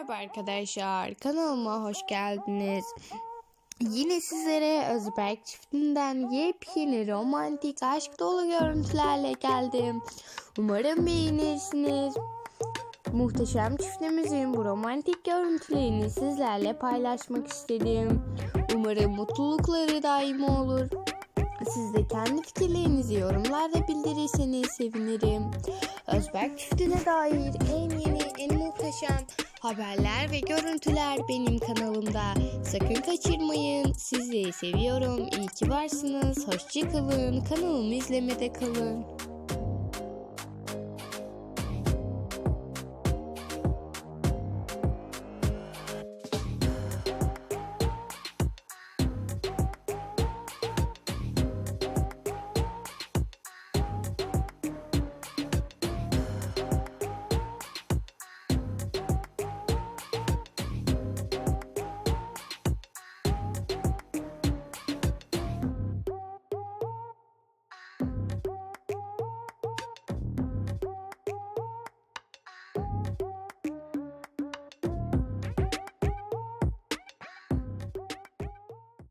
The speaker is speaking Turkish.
Merhaba arkadaşlar, kanalıma hoş geldiniz. Yine sizlere Özberk çiftinden yepyeni romantik aşk dolu görüntülerle geldim. Umarım beğenirsiniz. Muhteşem çiftimizin bu romantik görüntülerini sizlerle paylaşmak istedim. Umarım mutlulukları daim olur. Siz de kendi fikirlerinizi yorumlarda bildirirseniz sevinirim. Özberk çiftine dair en yeni, en muhteşem haberler ve görüntüler benim kanalımda. Sakın kaçırmayın. Sizleri seviyorum. İyi ki varsınız. Hoşçakalın. Kanalımı izlemede kalın.